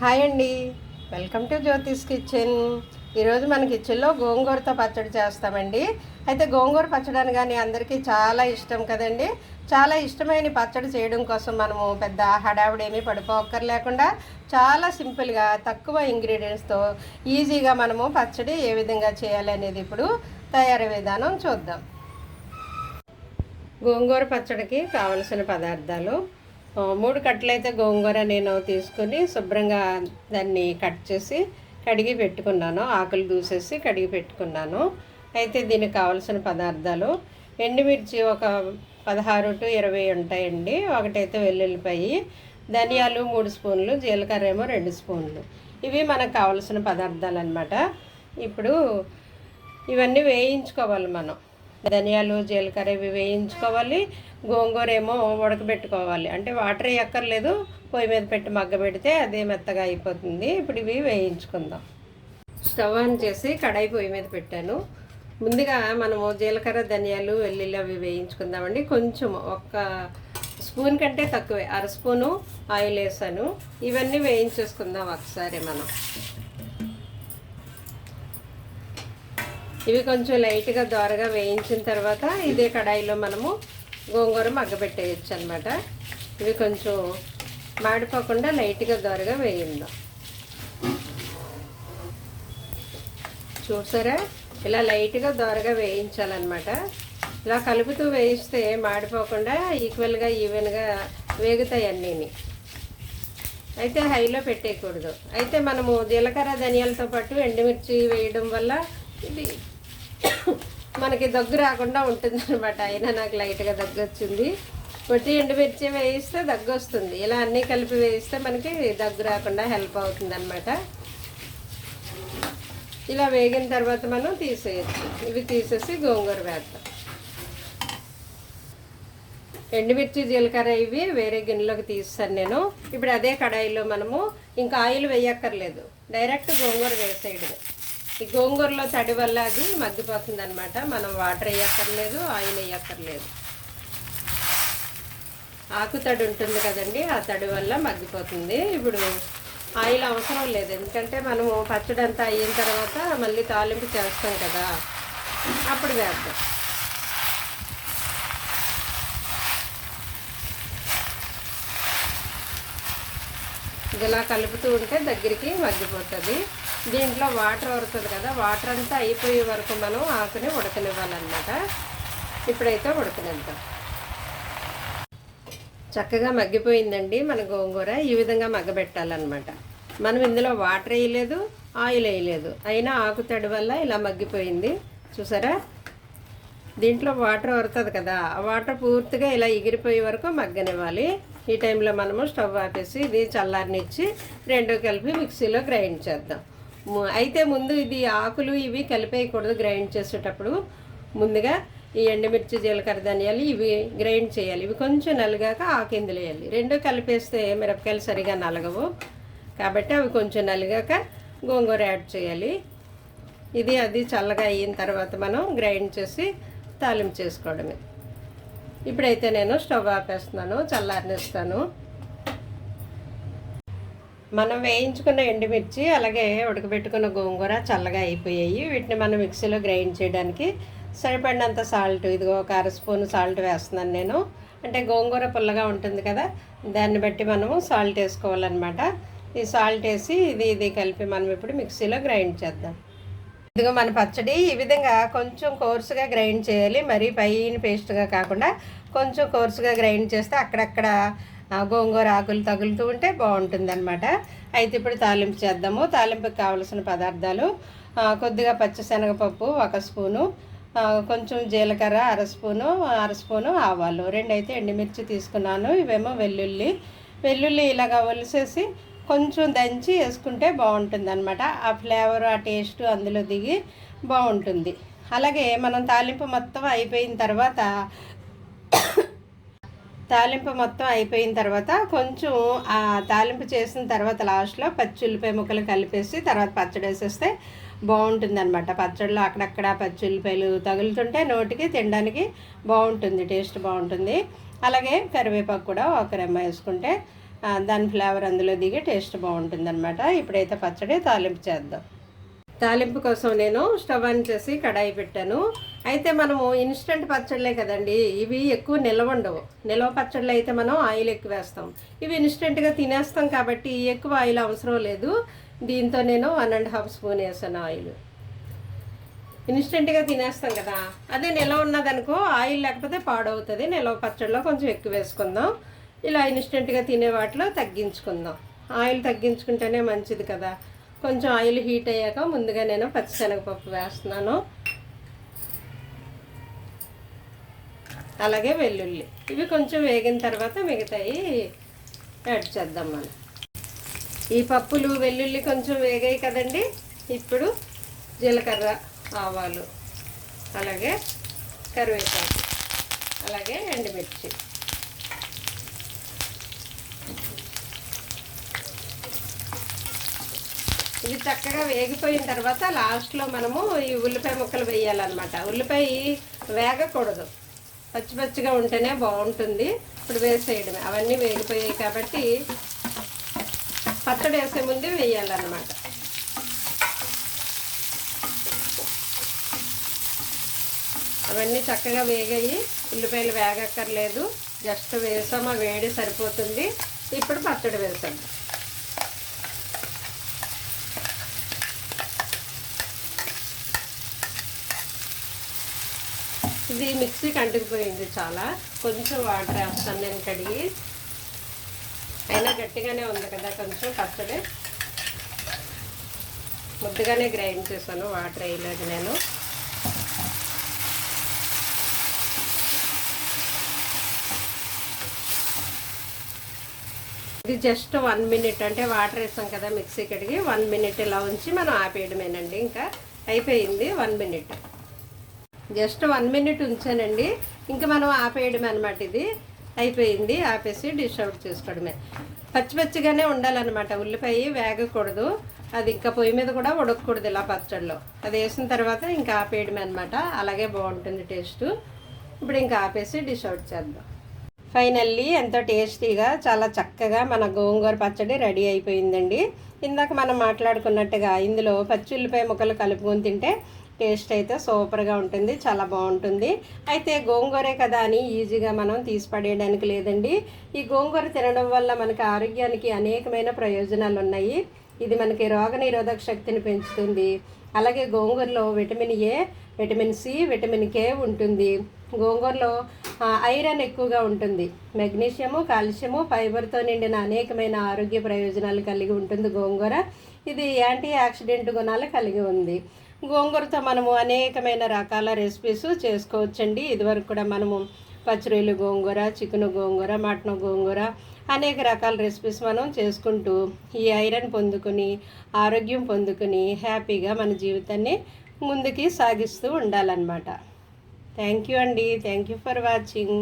Hi అండి. Welcome to Jyothish kitchen. ఈరోజు మన కిచెన్లో గోంగూరతో పచ్చడి చేస్తామండి. అయితే గోంగూర పచ్చడి అనగానే అందరికీ చాలా ఇష్టం కదండి. చాలా ఇష్టమైన పచ్చడి చేయడం కోసం మనము పెద్ద హడావిడేమీ పడిపోక్కర్ లేకుండా చాలా సింపుల్గా తక్కువ ఇంగ్రీడియంట్స్తో ఈజీగా మనము పచ్చడి ఏ విధంగా చేయాలి అనేది ఇప్పుడు తయారీ విధానం చూద్దాం. గోంగూర పచ్చడికి కావలసిన పదార్థాలు మూడు కట్టలైతే గోంగూర నేను తీసుకుని శుభ్రంగా దాన్ని కట్ చేసి కడిగి పెట్టుకున్నాను. ఆకులు దూసేసి కడిగి పెట్టుకున్నాను. అయితే దీనికి కావలసిన పదార్థాలు ఎండుమిర్చి ఒక పదహారు టు ఇరవై ఉంటాయండి. ఒకటైతే వెల్లుల్లిపాయి ధనియాలు మూడు స్పూన్లు జీలకర్ర ఏమో రెండు స్పూన్లు. ఇవి మనకు కావలసిన పదార్థాలు అనమాట ఇప్పుడు ఇవన్నీ వేయించుకోవాలి మనం. ధనియాలు జీలకర్ర ఇవి వేయించుకోవాలి. గోంగూర ఏమో ఉడకబెట్టుకోవాలి. అంటే వాటర్ ఎక్కర్లేదు పొయ్యి మీద పెట్టి మగ్గ పెడితే అదే మెత్తగా అయిపోతుంది. ఇప్పుడు ఇవి వేయించుకుందాం. స్టవ్ ఆన్ చేసి కడాయి పొయ్యి మీద పెట్టాను. ముందుగా మనము జీలకర్ర ధనియాలు వెల్లుల్లి అవి వేయించుకుందామండి. కొంచెం ఒక స్పూన్ కంటే తక్కువే. అర స్పూను ఆయిల్ వేసాను. ఇవన్నీ వేయించేసుకుందాం ఒకసారి మనం. ఇవి కొంచెం లైట్గా దోరగా వేయించిన తర్వాత ఇదే కడాయిలో మనము గోంగూర మగ్గబెట్టేయచ్చు అనమాట ఇవి కొంచెం మాడిపోకుండా లైట్గా దొరగా వేయిందాం. చూసారా? ఇలా లైట్గా దొరగా వేయించాలన్నమాట. ఇలా కలుపుతూ వేయిస్తే మాడిపోకుండా ఈక్వల్గా ఈవెన్గా వేగుతాయి అన్నీని. అయితే హైలో పెట్టేయకూడదు. అయితే మనము జీలకర్ర ధనియాలతో పాటు ఎండుమిర్చి వేయడం వల్ల ఇది మనకి దగ్గు రాకుండా ఉంటుంది అనమాట అయినా నాకు లైట్గా దగ్గు వచ్చింది. కొట్టి ఎండుమిర్చి వేయిస్తే దగ్గు వస్తుంది. ఇలా అన్నీ కలిపి వేయిస్తే మనకి దగ్గు రాకుండా హెల్ప్ అవుతుంది అనమాట ఇలా వేగిన తర్వాత మనం తీసేయచ్చు. ఇవి తీసేసి గోంగూర వేద్దాం. ఎండుమిర్చి జీలకర్ర ఇవి వేరే గిన్నెలోకి తీస్తాను నేను. ఇప్పుడు అదే కడాయిలో మనము ఇంకా ఆయిల్ వేయక్కర్లేదు. డైరెక్ట్ గోంగూర వేసేయడమే. ఈ గోంగూరలో తడి వల్ల అది మగ్గిపోతుంది అనమాట మనం వాటర్ వేయక్కర్లేదు ఆయిల్ వేయక్కర్లేదు. ఆకు తడి ఉంటుంది కదండి ఆ తడి వల్ల మగ్గిపోతుంది. ఇప్పుడు ఆయిల్ అవసరం లేదు. ఎందుకంటే మనము పచ్చడి అంతా అయిన తర్వాత మళ్ళీ తాలింపు చేస్తాం కదా. అప్పుడు వేద్దాం. ఇది ఇలా కలుపుతూ ఉంటే దగ్గరికి మగ్గిపోతుంది. దీంట్లో వాటర్ వరుతుంది కదా వాటర్ అంతా అయిపోయే వరకు మనం ఆకుని ఉడకనివ్వాలన్నమాట. ఇప్పుడైతే ఉడకనిద్దాం. చక్కగా మగ్గిపోయిందండి మన గోంగూర ఈ విధంగా మగ్గబెట్టాలన్నమాట. మనం ఇందులో వాటర్ వేయలేదు ఆయిల్ వేయలేదు. అయినా ఆకు తడి వల్ల ఇలా మగ్గిపోయింది. చూసారా? దీంట్లో వాటర్ వరుతుంది కదా ఆ వాటర్ పూర్తిగా ఇలా ఎగిరిపోయే వరకు మగ్గనివ్వాలి. ఈ టైంలో మనము స్టవ్ ఆపేసి ఇది చల్లారనిచ్చి రెండు కలిపి మిక్సీలో గ్రైండ్ చేద్దాం. అయితే ముందు ఇది ఆకులు ఇవి కలిపేయకూడదు గ్రైండ్ చేసేటప్పుడు. ముందుగా ఈ ఎండుమిర్చి జీలకర్ర ధనియాలు ఇవి గ్రైండ్ చేయాలి. ఇవి కొంచెం నలిగాక ఆకిందులు వేయాలి. రెండు కలిపేస్తే మిరపకాయలు సరిగా నలగవు. కాబట్టి అవి కొంచెం నలిగాక గోంగూర యాడ్ చేయాలి. ఇది అది చల్లగా అయిన తర్వాత మనం గ్రైండ్ చేసి తాలింపు చేసుకోవడమే. ఇప్పుడైతే నేను స్టవ్ ఆపేస్తున్నాను చల్లారనిస్తాను. మనం వేయించుకున్న ఎండుమిర్చి అలాగే ఉడకబెట్టుకున్న గోంగూర చల్లగా అయిపోయాయి. వీటిని మనం మిక్సీలో గ్రైండ్ చేయడానికి సరిపడినంత సాల్ట్ ఇదిగో ఒక అర స్పూన్ సాల్ట్ వేస్తున్నాను నేను. అంటే గోంగూర పుల్లగా ఉంటుంది కదా దాన్ని బట్టి మనము సాల్ట్ వేసుకోవాలన్నమాట. ఈ సాల్ట్ వేసి ఇది ఇది కలిపి మనం ఇప్పుడు మిక్సీలో గ్రైండ్ చేద్దాం. ఇదిగో మన పచ్చడి ఈ విధంగా కొంచెం కోర్సుగా గ్రైండ్ చేయాలి. మరీ పైన పేస్ట్గా కాకుండా కొంచెం కోర్సుగా గ్రైండ్ చేస్తే అక్కడక్కడ గోంగూర ఆకులు తగులుతూ ఉంటే బాగుంటుంది అనమాట అయితే ఇప్పుడు తాలింపు చేద్దాము. తాలింపుకి కావలసిన పదార్థాలు కొద్దిగా పచ్చిశనగపప్పు ఒక స్పూను కొంచెం జీలకర్ర అర స్పూను అర స్పూను ఆవాలు. రెండైతే ఎండుమిర్చి తీసుకున్నాను. ఇవేమో వెల్లుల్లి. వెల్లుల్లి ఇలాగ ఒలిసేసి కొంచెం దంచి వేసుకుంటే బాగుంటుంది అనమాట ఆ ఫ్లేవర్ ఆ టేస్ట్ అందులో దిగి బాగుంటుంది. అలాగే మనం తాలింపు మొత్తం అయిపోయిన తర్వాత తాలింపు మొత్తం అయిపోయిన తర్వాత కొంచెం ఆ తాలింపు చేసిన తర్వాత లాస్ట్లో పచ్చి ఉల్లిపాయ ముక్కలు కలిపేసి తర్వాత పచ్చడి వేసేస్తే బాగుంటుంది అనమాట పచ్చడిలో అక్కడక్కడ పచ్చి ఉల్లిపాయలు తగులుతుంటే నోటికి తినడానికి బాగుంటుంది టేస్ట్ బాగుంటుంది. అలాగే కరివేపాకు కూడా ఒక రెమ్మ వేసుకుంటే దాని ఫ్లేవర్ అందులో దిగి టేస్ట్ బాగుంటుంది అనమాట ఇప్పుడైతే పచ్చడి తాలింపు చేద్దాం. తాలింపు కోసం నేను స్టవ్ ఆన్ చేసి కడాయి పెట్టాను. అయితే మనము ఇన్స్టెంట్ పచ్చళ్ళే కదండి ఇవి ఎక్కువ నిల్వ ఉండవు. నిల్వ పచ్చళ్ళు అయితే మనం ఆయిల్ ఎక్కువ వేస్తాం. ఇవి ఇన్స్టెంట్గా తినేస్తాం కాబట్టి ఎక్కువ ఆయిల్ అవసరం లేదు. దీంతో నేను వన్ అండ్ హాఫ్ స్పూన్ వేసాను ఆయిల్. ఇన్స్టెంట్గా తినేస్తాం కదా అదే నిల్వ ఉన్నదనుకో ఆయిల్ లేకపోతే పాడవుతుంది. నిల్వ పచ్చడిలో కొంచెం ఎక్కువ వేసుకుందాం. ఇలా ఇన్స్టెంట్గా తినే వాటిలో తగ్గించుకుందాం. ఆయిల్ తగ్గించుకుంటేనే మంచిది కదా. కొంచెం ఆయిల్ హీట్ అయ్యాక ముందుగా నేను పచ్చిశనగపప్పు వేస్తున్నాను. అలాగే వెల్లుల్లి. ఇవి కొంచెం వేగిన తర్వాత మిగతాయి యాడ్ చేద్దాం మనం. ఈ పప్పులు వెల్లుల్లి కొంచెం వేగాయి కదండి. ఇప్పుడు జీలకర్ర ఆవాలు అలాగే కరివేపాకు అలాగే ఎండుమిర్చి. ఇది చక్కగా వేగిపోయిన తర్వాత లాస్ట్లో మనము ఈ ఉల్లిపాయ ముక్కలు వేయాలన్నమాట. ఉల్లిపాయ వేగకూడదు. పచ్చి పచ్చిగా ఉంటేనే బాగుంటుంది. ఇప్పుడు వేసేయడమే. అవన్నీ వేగిపోయాయి కాబట్టి పచ్చడి వేసే ముందే వేయాలన్నమాట. అవన్నీ చక్కగా వేగాయి. ఉల్లిపాయలు వేగక్కర్లేదు. జస్ట్ వేసామా వేడి సరిపోతుంది. ఇప్పుడు పచ్చడి వేసాము ఇది మిక్సీకి అంటుకుపోయింది చాలా. కొంచెం వాటర్ వేస్తాను నేను కడిగి. అయినా గట్టిగానే ఉంది కదా కొంచెం పచ్చడి. ముద్దగానే గ్రైండ్ చేశాను వాటర్ వేయలేదు నేను. ఇది జస్ట్ వన్ మినిట్ అంటే వాటర్ వేసాం కదా మిక్సీ కడిగి వన్ మినిట్ ఇలా ఉంచి మనం ఆపేయడమేనండి. ఇంకా అయిపోయింది one minute. Just one minute ఉంచానండి. ఇంకా మనం ఆపేయడం అనమాట ఇది. అయిపోయింది. ఆపేసి డిష్ అవుట్ చేసుకోవడమే. పచ్చి పచ్చిగానే ఉండాలన్నమాట. ఉల్లిపాయ వేగకూడదు. అది ఇంకా పొయ్యి మీద కూడా ఉడకకూడదు ఇలా పచ్చడిలో అది వేసిన తర్వాత ఇంకా ఆపేయడమే అనమాట అలాగే బాగుంటుంది టేస్ట్. ఇప్పుడు ఇంకా ఆపేసి డిష్ అవుట్ చేద్దాం. ఫైనల్లీ ఎంతో టేస్టీగా చాలా చక్కగా మన గోంగూర పచ్చడి రెడీ అయిపోయిందండి. ఇందాక మనం మాట్లాడుకున్నట్టుగా ఇందులో పచ్చి ఉల్లిపాయ ముక్కలు కలుపుకొని తింటే టేస్ట్ అయితే సూపర్గా ఉంటుంది చాలా బాగుంటుంది. అయితే గోంగూరే కదా అని ఈజీగా మనం తీసి పడేయడానికి లేదండి. ఈ గోంగూర తినడం వల్ల మనకి ఆరోగ్యానికి అనేకమైన ప్రయోజనాలు ఉన్నాయి. ఇది మనకి రోగనిరోధక శక్తిని పెంచుతుంది. అలాగే గోంగూరలో vitamin A vitamin C vitamin K ఉంటుంది. గోంగూరలో ఐరన్ ఎక్కువగా ఉంటుంది. మెగ్నీషియము కాల్షియము ఫైబర్తో నిండిన అనేకమైన ఆరోగ్య ప్రయోజనాలు కలిగి ఉంటుంది గోంగూర. ఇది యాంటీ ఆక్సిడెంట్ గుణాలు కలిగి ఉంది. గోంగూరతో మనము అనేకమైన రకాల రెసిపీస్ చేసుకోవచ్చండి. ఇదివరకు కూడా మనము పచ్చిరొయ్యలు గోంగూర చికెన్ గోంగూర మటన్ గోంగూర అనేక రకాల రెసిపీస్ మనం చేసుకుంటూ ఈ ఐరన్ పొందుకుని ఆరోగ్యం పొందుకుని హ్యాపీగా మన జీవితాన్ని ముందుకి సాగిస్తూ ఉండాలన్నమాట. థ్యాంక్ యూ అండి. Thank you for watching.